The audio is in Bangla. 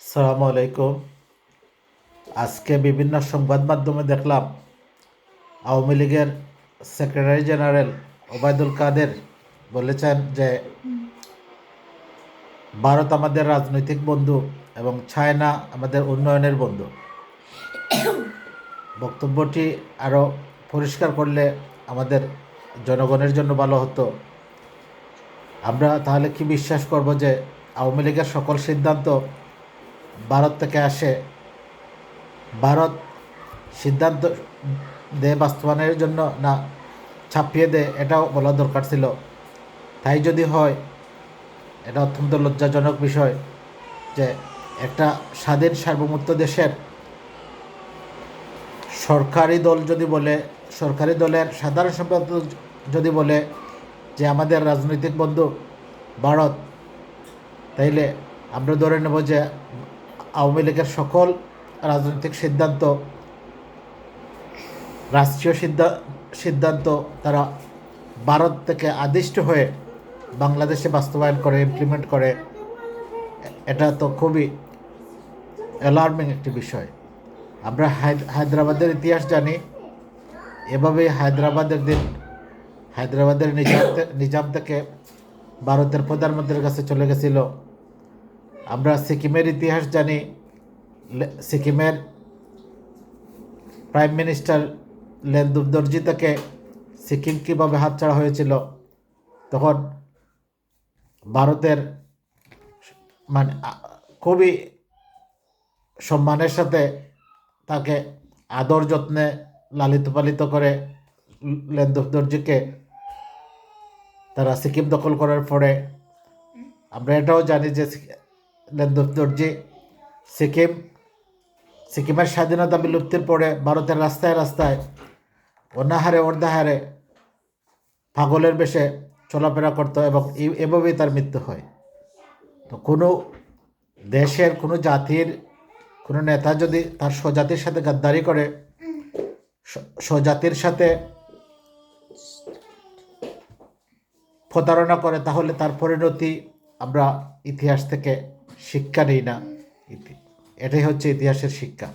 সালামু আলাইকুম। আজকে বিভিন্ন সংবাদ মাধ্যমে দেখলাম আওয়ামী লীগের সেক্রেটারি জেনারেল ওবায়দুল কাদের বলেছেন যে ভারত আমাদের রাজনৈতিক বন্ধু এবং চায়না আমাদের উন্নয়নের বন্ধু। বক্তব্যটি আরও পরিষ্কার করলে আমাদের জনগণের জন্য ভালো হতো। আমরা তাহলে কি বিশ্বাস করব যে আওয়ামী লীগের সকল সিদ্ধান্ত ভারত থেকে আসে। ভারত সিদ্ধান্ত দেয় বাস্তবায়নের জন্য না, ছাপিয়ে দেয়, এটাও বলা দরকার ছিল। তাই যদি হয়, এটা অত্যন্ত লজ্জাজনক বিষয় যে একটা স্বাধীন সার্বভৌমত্ব দেশের সরকারি দল যদি বলে, সরকারি দলের সাধারণ সম্পাদক যদি বলে যে আমাদের রাজনৈতিক বন্ধু ভারত, তাইলে আমরা ধরে নেব যে আওয়ামী লীগের সকল রাজনৈতিক সিদ্ধান্ত, রাষ্ট্রীয় সিদ্ধা- সিদ্ধান্ত তারা ভারত থেকে আদিষ্ট হয়ে বাংলাদেশে বাস্তবায়ন করে ইমপ্লিমেন্ট করে, এটা তো খুবই অ্যালার্মিং একটি বিষয়। আমরা হায়দ- হায়দ্রাবাদের ইতিহাস জানি, এভাবেই হায়দ্রাবাদের দিন, হায়দ্রাবাদের নিজাম নিজাম থেকে ভারতের প্রধানমন্ত্রীর কাছে চলে গেছিল আমরা সিকিমের ইতিহাস জানি সিকিমের প্রাইম মিনিস্টার লেন্দুব দর্জি থেকে সিকিম কীভাবে হাতছাড়া হয়েছিল? তখন ভারতের মানে খুবই সম্মানের সাথে তাকে আদর যত্নে লালিত পালিত করে লেন্দুব দর্জিকে তারা সিকিম দখল করার পরে আমরা এটাও জানি যে দর্জি সিকিম, সিকিমের স্বাধীনতা বিলুপ্তির পরে ভারতের রাস্তায় রাস্তায় অনাহারে অর্ধাহারে পাগলের বেশে চলাফেরা করতো এবং এভাবেই তার মৃত্যু হয়। তো কোনো দেশের, কোনো জাতির, কোনো নেতা যদি তার স্বজাতির সাথে গাদ্দারি করে স্বজাতির সাথে প্রতারণা করে, তাহলে তার পরিণতি আমরা ইতিহাস থেকে শিক্ষা নেই না। এটাই হচ্ছে ইতিহাসের শিক্ষা।